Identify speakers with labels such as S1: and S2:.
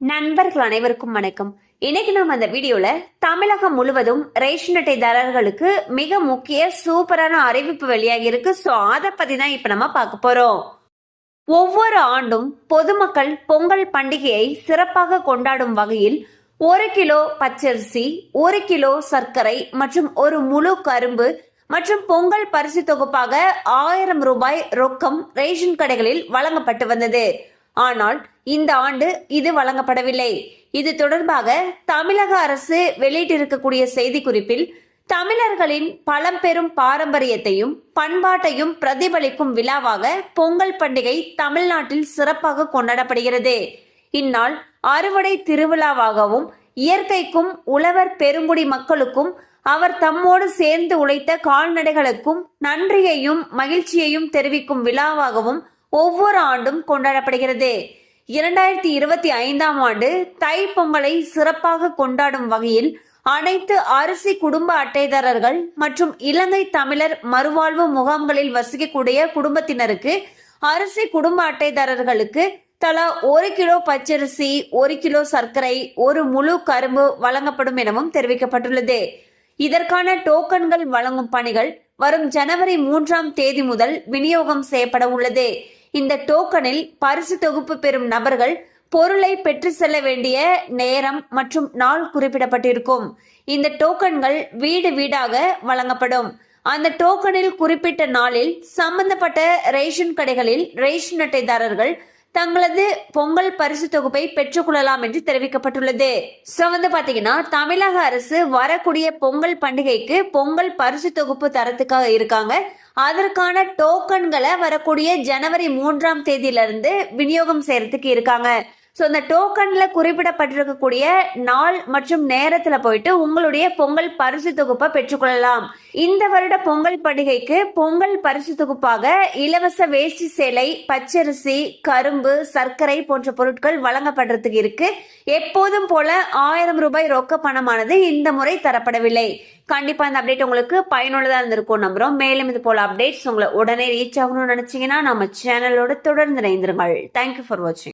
S1: நண்பர்கள் அனைவருக்கும் வணக்கம். இன்னைக்கு நம்ம அந்த வீடியோல தமிழகம் முழுவதும் ரேஷன் அட்டைதாரர்களுக்கு மிக முக்கிய சூப்பரான அறிவிப்பு வெளியாகி இருக்கு. ஸோ அதை பத்தி தான் இப்ப நம்ம பார்க்க போறோம். ஒவ்வொரு ஆண்டும் பொதுமக்கள் பொங்கல் பண்டிகையை சிறப்பாக கொண்டாடும் வகையில் ஒரு கிலோ பச்சரிசி ஒரு கிலோ சர்க்கரை மற்றும் ஒரு முழு கரும்பு மற்றும் பொங்கல் பரிசு தொகுப்பாக ஆயிரம் ரூபாய் ரொக்கம் ரேஷன் கடைகளில் வழங்கப்பட்டு வந்தது. ஆனால் இந்த ஆண்டு இது வழங்கப்படவில்லை. இது தொடர்பாக தமிழக அரசு வெளியிட்டிருக்கக்கூடிய செய்திக்குறிப்பில் தமிழர்களின் பழம்பெரும் பாரம்பரியத்தையும் பண்பாட்டையும் பிரதிபலிக்கும் விழாவாக பொங்கல் பண்டிகை தமிழ்நாட்டில் சிறப்பாக கொண்டாடப்படுகிறது. இந்நாள் அறுவடை திருவிழாவாகவும் இயற்கைக்கும் உழவர் பெருங்குடி மக்களுக்கும் அவர் தம்மோடு சேர்ந்து உழைத்த கால்நடைகளுக்கும் நன்றியையும் மகிழ்ச்சியையும் தெரிவிக்கும் விழாவாகவும் ஒவ்வொரு ஆண்டும் கொண்டாடப்படுகிறது. இரண்டாயிரத்தி இருபத்தி ஐந்தாம் ஆண்டு தை பொங்கலை சிறப்பாக கொண்டாடும் வகையில் அனைத்து அரிசி குடும்ப அட்டைதாரர்கள் மற்றும் இலங்கை தமிழர் மறுவாழ்வு முகாம்களில் வசிக்கக்கூடிய குடும்பத்தினருக்கு அரிசி குடும்ப அட்டைதாரர்களுக்கு தலா ஒரு கிலோ பச்சரிசி ஒரு கிலோ சர்க்கரை ஒரு முழு கரும்பு வழங்கப்படும் எனவும் தெரிவிக்கப்பட்டுள்ளது. இதற்கான டோக்கன்கள் வழங்கும் பணிகள் வரும் ஜனவரி மூன்றாம் தேதி முதல் விநியோகம் செய்யப்பட உள்ளது. இந்த டோக்கனில் பரிசு தொகுப்பு பெறும் நபர்கள் பொருளை பெற்று செல்ல வேண்டிய நேரம் மற்றும் நாள் குறிப்பிடப்பட்டிருக்கும். இந்த டோக்கன்கள் வீடு வீடாக வழங்கப்படும். அந்த டோக்கனில் குறிப்பிட்ட நாளில் சம்பந்தப்பட்ட ரேஷன் கடைகளில் ரேஷன் அட்டைதாரர்கள் தங்களது பொங்கல் பரிசு தொகுப்பை பெற்றுக்கொள்ளலாம் என்று தெரிவிக்கப்பட்டுள்ளது. ஸோ வந்து பார்த்தீங்கன்னா தமிழக அரசு வரக்கூடிய பொங்கல் பண்டிகைக்கு பொங்கல் பரிசு தொகுப்பு தரத்துக்காக இருக்காங்க. அதற்கான டோக்கன்களை வரக்கூடிய ஜனவரி மூன்றாம் தேதியிலிருந்து விநியோகம் செய்யறதுக்கு இருக்காங்க. ஸோ இந்த டோக்கனில் குறிப்பிடப்பட்டிருக்கக்கூடிய நாள் மற்றும் நேரத்தில் போயிட்டு உங்களுடைய பொங்கல் பரிசு தொகுப்பை பெற்றுக்கொள்ளலாம். இந்த வருட பொங்கல் பண்டிகைக்கு பொங்கல் பரிசு தொகுப்பாக இலவச வேஷ்டி சேலை பச்சரிசி கரும்பு சர்க்கரை போன்ற பொருட்கள் வழங்கப்படுறதுக்கு இருக்கு. எப்போதும் போல ஆயிரம் ரூபாய் ரொக்க பணமானது இந்த முறை தரப்படவில்லை. கண்டிப்பா இந்த அப்டேட் உங்களுக்கு பயனுள்ளதா இருந்திருக்கும் நம்புறோம். மேலும் இது போல அப்டேட்ஸ் உங்களை உடனே ரீச் ஆகணும்னு நினைச்சீங்கன்னா நம்ம சேனலோட தொடர்ந்து இணைந்திருங்கள். தேங்க்யூ ஃபார் வாட்சிங்